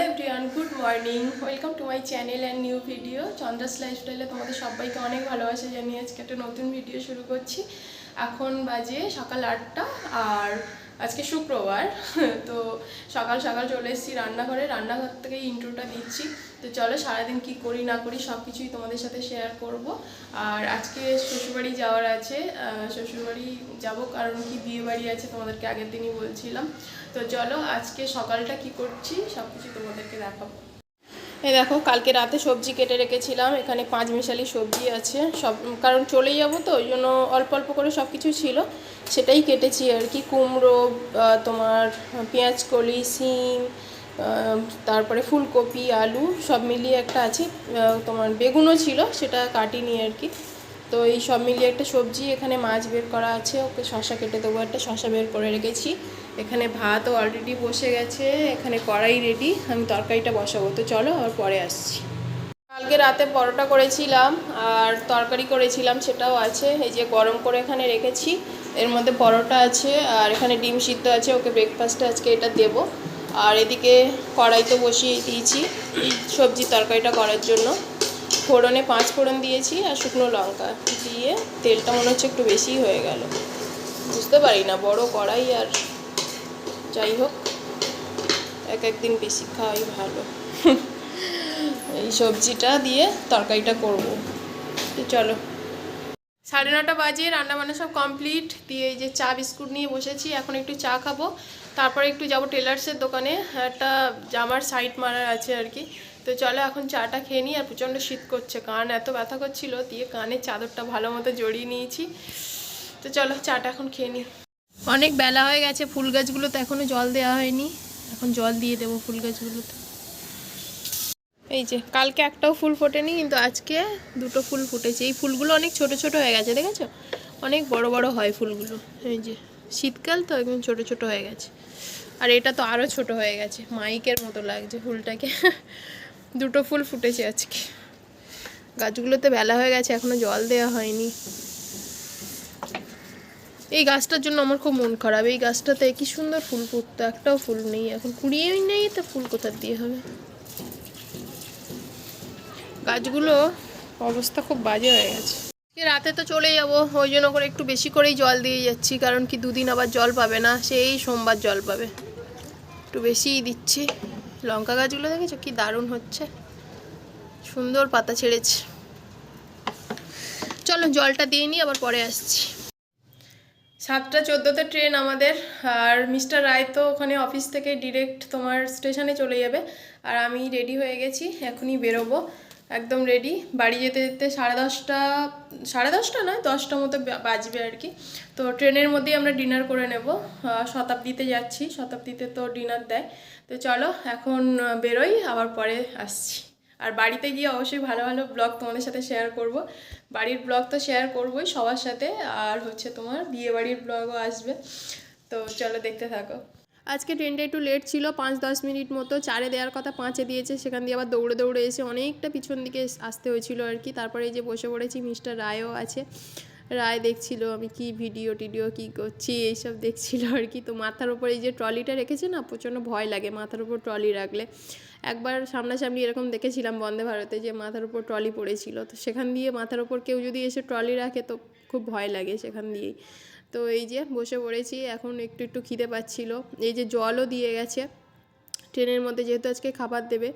Hello everyone, good morning. Welcome to my channel and new video. চন্দ্রাস লাইফস্টাইলে তোমাদের সবাইকে অনেক ভালোবাসা জানিয়ে আজকে একটা নতুন ভিডিও শুরু করছি। এখন বাজে সকাল আটটা আর আজকে শুক্রবার, তো সকাল সকাল চলে এসেছি রান্নাঘরে। রান্নাঘর থেকে ইন্ট্রোটা দিচ্ছি। তো চলো সারাদিন কি করি না করি সব কিছুই তোমাদের সাথে শেয়ার করব। আর আজকে শ্বশুরবাড়ি যাওয়ার আছে। শ্বশুরবাড়ি যাব কারণ কি বিয়ে বাড়ি আছে তোমাদেরকে আগের দিনই বলছিলাম। তো চলো আজকে সকালটা কি করছি সব কিছু তোমাদেরকে দেখাবো। এই দেখো, কালকে রাতে সবজি কেটে রেখেছিলাম। এখানে পাঁচ মিশালি সবজি আছে। সব, কারণ চলে যাব তো, ওই জন্য অল্প অল্প করে সব কিছু ছিল। সেটাই কেটেছি আর কি। কুমড়ো তোমার পেঁয়াজ কলি, সিম তারপরে ফুলকপি, আলু সব মিলিয়ে একটা আছে। তোমার বেগুনও ছিল, সেটা কাটিনি আর কি। তো এই সব মিলিয়ে একটা সবজি, এখানে মাছ বের করা আছে, ওকে শশা কেটে দেবো একটা শশা বের করে রেখেছি। এখানে ভাতও অলরেডি বসে গেছে, এখানে কড়াই রেডি আমি তরকারিটা বসাবো। তো চলো আবার পরে আসছি। কালকে রাতে পরোটা করেছিলাম, আর তরকারি করেছিলাম, সেটাও আছে। এই যে গরম করে এখানে রেখেছি, এর মধ্যে পরোটা আছে, আর এখানে ডিম সিদ্ধ আছে, ওকে ব্রেকফাস্টে আজকে এটা দেব। আর এদিকে কড়াই তো বসিয়ে দিয়েছি, সবজি তরকারিটা করার জন্য। ফোড়নে পাঁচ ফোড়ন দিয়েছি আর শুকনো লঙ্কা দিয়ে তেলটা মনে হচ্ছে একটু বেশিই হয়ে গেল। বুঝতে পারি না, বড় কড়াই আর যাই হোক, এক একদিন বেশি খাওয়াই ভালো। এই সবজিটা দিয়ে তরকারিটা করব। তো চলো। সাড়ে নটা বাজে রান্না বান্না সব কমপ্লিট। দিয়ে এই যে চা বিস্কুট নিয়ে বসেছি, এখন একটু চা খাব। তারপরে একটু যাব টেলার্সের দোকানে। একটা জামার সাইড মারার আছে আর কি। তো চলো এখন চাটা খেয়ে নিই আর প্রচণ্ড শীত করছে। কান এত ব্যথা করছিল, দিয়ে কানের চাদরটা ভালো মতো জড়িয়ে নিয়েছি। তো চলো চাটা এখন খেয়ে নিই। অনেক বেলা হয়ে গেছে, ফুল গাছগুলোতে এখনও জল দেওয়া হয়নি। এখন জল দিয়ে দেবো ফুল গাছগুলোতে। এই যে, কালকে একটাও ফুল ফোটেনি, কিন্তু আজকে দুটো ফুল ফুটেছে। এই ফুলগুলো অনেক ছোট ছোট হয়ে গেছে, দেখেছ? অনেক বড় বড় হয় ফুলগুলো। এই যে, শীতকাল তো একদম ছোট ছোট হয়ে গেছে। আর এটা তো আরও ছোট হয়ে গেছে, মাইকের মতো লাগছে ফুলটাকে। দুটো ফুল ফুটেছে আজকে। গাছগুলোতে বেলা হয়ে গেছে, এখনও জল দেওয়া হয়নি। এই গাছটার জন্য আমার খুব মন খারাপ। এই গাছটাতে কি সুন্দর ফুল ফুটতো, একটাও ফুল নেই। এখন কুড়িয়েই নেই, তো ফুল কোথার দিয়ে হবে? গাছগুলো অবস্থা খুব বাজে হয়ে গেছে। রাতে তো চলে যাব, ওই জন্য করে একটু বেশি করেই জল দিয়ে যাচ্ছি, কারণ কি দুদিন আবার জল পাবে না, সেই সোমবার জল পাবে। একটু বেশিই দিচ্ছি। লঙ্কা গাছগুলো দেখেছ? কি দারুণ হচ্ছে। সুন্দর পাতা ছেড়েছে। চলো জলটা দিয়ে নিই, আবার পরে আসছি। সাতটা চোদ্দোতে ট্রেন আমাদের, আর মিস্টার রায় তো ওখানে অফিস থেকে ডিরেক্ট তোমার স্টেশনে চলে যাবে। আর আমি রেডি হয়ে গেছি, এখনই বেরোবো। একদম রেডি বাড়ি যেতে যেতে সাড়ে দশটা সাড়ে দশটা নয়, দশটা মতো বাজবে আর কি। তো ট্রেনের মধ্যেই আমরা ডিনার করে নেব। শতাব্দীতে যাচ্ছি, শতাব্দীতে তো ডিনার দেয়। তো চলো, এখন বেরোই, আবার পরে আসছি। আর বাড়িতে গিয়ে অবশ্যই ভালো ভালো ব্লগ তোমাদের সাথে শেয়ার করব। বাড়ির ব্লগ তো শেয়ার করবোই সবার সাথে, আর হচ্ছে তোমার বিয়ে বাড়ির ব্লগও আসবে। তো চলো দেখতে থাকো। আজকে ট্রেনটা একটু লেট ছিল, পাঁচ দশ মিনিট মতো। চারে দেওয়ার কথা পাঁচে দিয়েছে, সেখান দিয়ে আবার দৌড়ে দৌড়ে এসে অনেকটা পিছন দিকে আসতে হয়েছিল আর কি। তারপরে এই যে বসে পড়েছি মিস্টার রায়ও আছে। রায় দেখছিল আমি কি ভিডিও টিডিও কি করছি, এইসব দেখছিল আর কি। তো মাথার উপর এই যে ট্রলিটা রেখেছে না, প্রচণ্ড ভয় লাগে মাথার উপর ট্রলি রাখলে। একবার সামনাসামনি এরকম দেখেছিলাম বন্দে ভারতে যে মাথার উপর ট্রলি পড়েছিল। তো সেখান দিয়ে মাথার উপর কেউ যদি এসে ট্রলি রাখে তো খুব ভয় লাগে সেখান দিয়েই। তো এই যে বসে পড়েছি, এখন একটু একটু খিদে পাচ্ছিল। এই যে জলও দিয়ে গেছে। ট্রেনের মধ্যে যেহেতু আজকে খাবার দেবে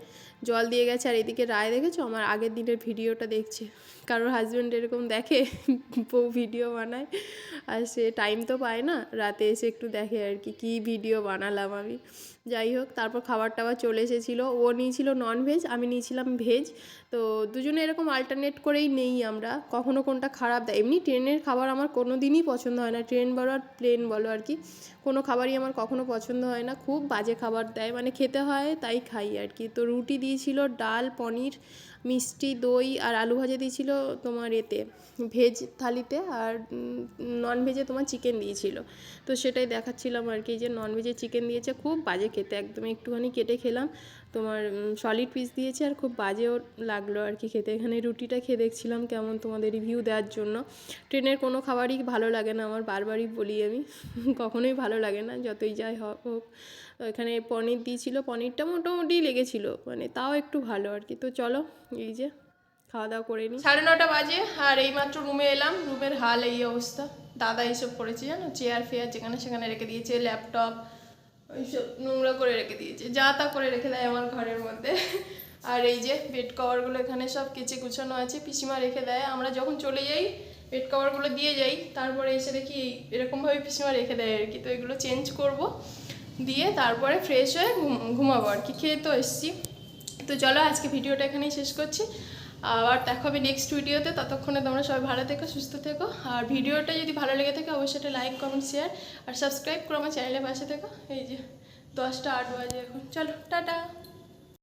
জল দিয়ে গেছে আর এদিকে রায় দেখেছ? আমার আগের দিনের ভিডিওটা দেখছে। কারোর হাজব্যান্ড এরকম দেখে, বউ ভিডিও বানায়, আর সে টাইম তো পায় না। রাতে এসে একটু দেখে আর কি, কী ভিডিও বানালাম আমি। যাই হোক, তারপর খাবার টাবার চলে এসেছিল। ও নিয়েছিল নন ভেজ আমি নিয়েছিলাম ভেজ তো দুজনে এরকম আল্টারনেট করেই নেই আমরা। কখনো কোনটা খারাপ দেয় এমনি ট্রেনের খাবার আমার কোনো দিনই পছন্দ হয় না। ট্রেন বলো আর প্লেন বলো আর কি, কোনো খাবারই আমার কখনো পছন্দ হয় না। খুব বাজে খাবার দেয়। মানে খেতে হয়, তাই খাই আর কি। তো রুটি দিয়েছিল ডাল পনির মিষ্টি, দই আর আলু ভাজা দিয়েছিল তোমার এতে, ভেজ থালিতে আর নন ভেজে তোমার চিকেন দিয়েছিল। তো সেটাই দেখাচ্ছিলাম আর কি যে নন ভেজে চিকেন দিয়েছে, খুব বাজে খেতে, একদম একটুখানি কেটে খেলাম। তোমার সলিড পিস দিয়েছে আর খুব বাজেও লাগল আর কি খেতে। এখানে রুটিটা খেয়ে দেখছিলাম কেমন তোমাদের রিভিউ দেওয়ার জন্য। ট্রেনের কোনো খাবারই ভালো লাগে না, আমার বারবারই বলি আমি। কখনোই ভালো লাগে না, যতই যাই হোক হোক। এখানে পনির দিয়েছিল, পনিরটা মোটামুটি লেগেছিল মানে তাও একটু ভালো আর কি। তো চলো এই যে, খাওয়া দাওয়া করে নিই সাড়ে নটা বাজে, আর এইমাত্র রুমে এলাম, রুমের হাল এই অবস্থা। দাদা এইসব করেছে জানো, চেয়ার ফেয়ার যেখানে সেখানে রেখে দিয়েছে, ল্যাপটপ, ওইসব নোংরা করে রেখে দিয়েছে, যা তা করে রেখে দেয় আমার ঘরের মধ্যে। আর এই যে বেড কভারগুলো এখানে সব কেচে গুছানো আছে, পিসিমা রেখে দেয়। আমরা যখন চলে যাই বেড কভারগুলো দিয়ে যাই, তারপরে এসে দেখি এই- এরকমভাবে পিসিমা রেখে দেয় আর কি। তো এগুলো চেঞ্জ করব, দিয়ে তারপরে ফ্রেশ হয়ে ঘুম- ঘুমাবো আর কি। খেয়ে তো এসছি। তো চলো আজকে ভিডিওটা এখানেই শেষ করছি। আবার দেখো হবে নেক্সট ভিডিওতে ততক্ষণে তোমরা সবাই ভালো থেকো, সুস্থ থেকো। আর ভিডিওটা যদি ভালো লেগে থাকে, অবশ্যই একটা লাইক কমেন্ট শেয়ার আর সাবস্ক্রাইব করো আমার চ্যানেলের পাশে থেকো। এই যে দশটা আট বাজে এখন। চলো, টাটা।